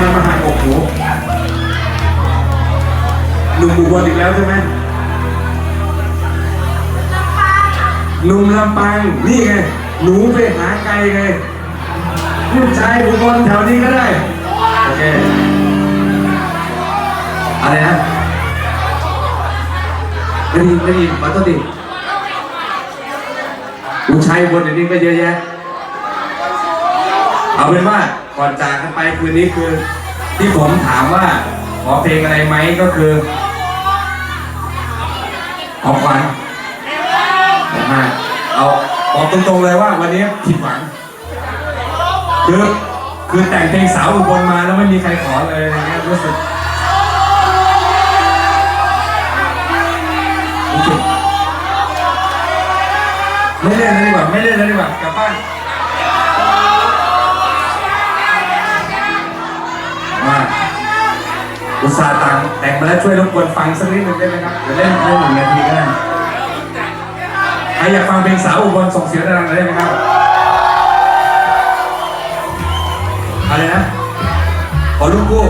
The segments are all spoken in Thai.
มามาหักอกหนูหนุ่มอุบลอีกแล้วใช่ไหมหนุ่มลำปางนี่ไง หนูไปหาไกลไงผู้ชายอุบลแถวนี้ก็ได้ โอเค อะไรนะไม่ได้ยินไม่ได้ยินขอโทษดิผู้ชายอุบนอย่างนี้ก็เยอะแยะ เอาเป็นว่า ก่อนจากกันไปคืนนี้คือ ที่ผมถามว่าขอเพลงอะไรไหมก็คือขอควันนะฮะเอาบอกตรงๆเลยว่าวันนี้ผิดหวังคือคือแต่งเพลงสาวอุบลมาแล้วไม่มีใครขอเลยอะไรเงี้ยรู้สึกรู้สึกไม่เล่นแล้วดีกว่าไม่เล่นแล้วดีกว่ากลับบ้าน ตส่าห์ตังแต่งมาแล้วช่วยรบกวนฟังสักนิดหนึ่งได้ไหมครับเดี๋ยวเล่นเล่นหนึ่งนาทีก็ได้ใครอยากฟังเพลงสาวอุบลส่งเสียงดังๆได้ไหมครับอะไรนะขอลูกคู่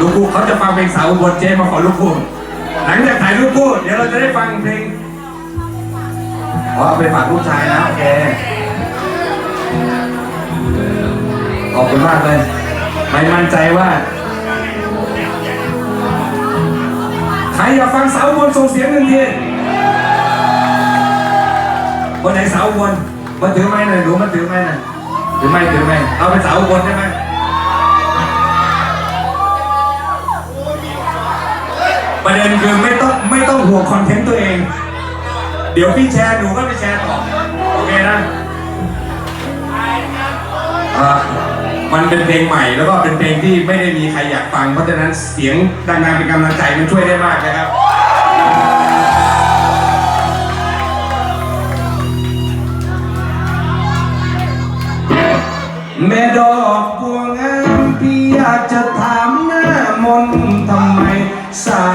ลูกคู่เขาจะฟังเพลงสาวอุบลเจมาขอลูกคู่หลังจากถ่ายลูกคู่เดี๋ยวเราจะได้ฟังเพลงอ๋อเอาไปฝากลูกชายนะโอเคขอบคุณมากเลย ไม่มั่นใจว่า ใครอยากฟังสาวอุบนส่งเสียงหนึ่งทีคนไหนสาวอุบนมาถือไม้หน่อยหนูมาถือไม้หน่อยถือไม้ถือไม้เอาเป็นสาวอุบนได้ไหมประเด็นคือไม่ต้องไม่ต้องห่วงคอนเทนต์ตัวเอง เดี๋ยวพี่แชร์หนูก็ไปแชร์ต่อ โอเคนะอ่า มันเป็นเพลงใหม่แล้วก็เป็นเพลงที่ไม่ได้มีใครอยากฟัง เพราะฉะนั้นเสียงดังๆเป็นกำลังใจมันช่วยได้มากนะครับ แม่ดอกบัวงามพี่อยากจะถามหน้ามนต์ทำไมสา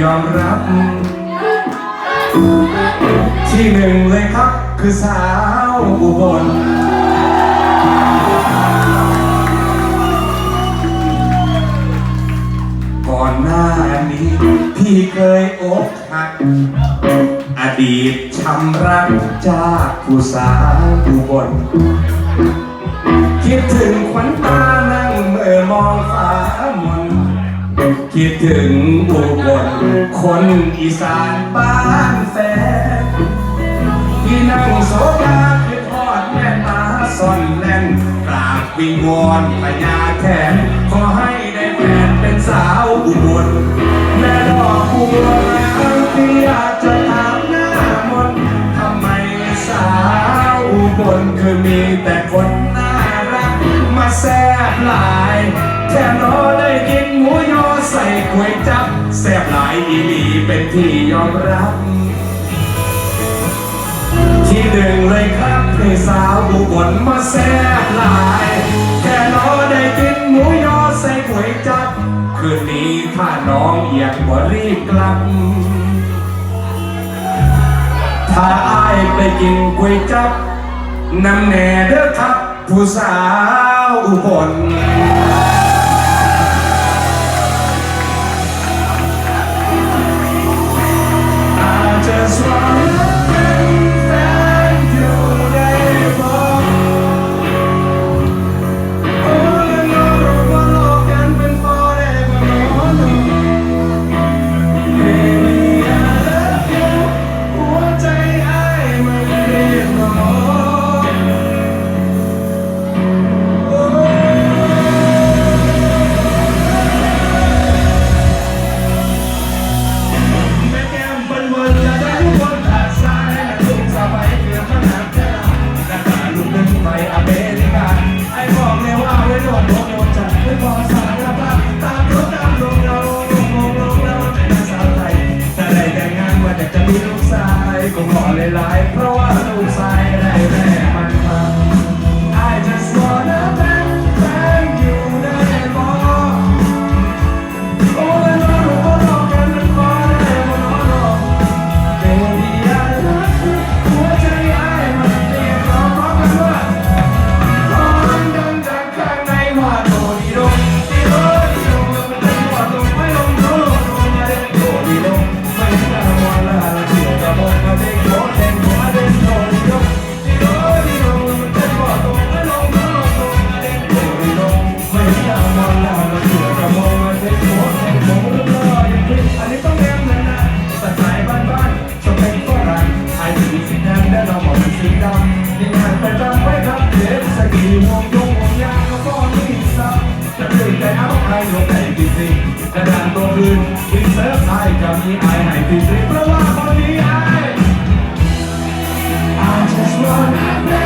ยอมรับ ที่หนึ่งเลยครับคือสาวอุบลก่อนหน้านี้พี่เคยอกหัก อดีตช้ำรักจากผู้สาวอุบลคิดถึงขวัญตานั่งเมื่อมองฟ้าม คิดถึงอุบลคนอีสานบ้านแฟนที่นั่งโซดาคือทอดแม่ตาซ่อนแล่นกราบวิงวอนพญาแทนขอให้ได้แฟนเป็นสาวอุบลแม่ดอกบัวงามที่อยากจะถามหน้ามนทำไมสาวอุบลคือมีแต่คนน่ารักมาแซ่บหลายแค่รอได้กิน ใส่ก๋วยจับแซ่บหลายอีหลีเป็นที่ยอมรับ ที่หนึ่งเลยครับพี่สาวบุบลมาแซ่บหลาย แค่น้อได้กินหมูยอใส่ก๋วยจับ คืนนี้ถ้าน้องอยากบ่รีบกลับ ถ้าอายไปกินก๋วยจับนำแหน่เด้อครับผู้สาวอุบล หลายๆเพราะ สีงหัแต่จำไว้รับเด็กสกีวงยงวงยางก็นี่ซับจะเล่นแต่เอาไอลงในติดติดกดานตัวคืนวิ่เซิร์ฟไอมีไอให้ติดติดเพราะว่าคนนี้ไอ I just want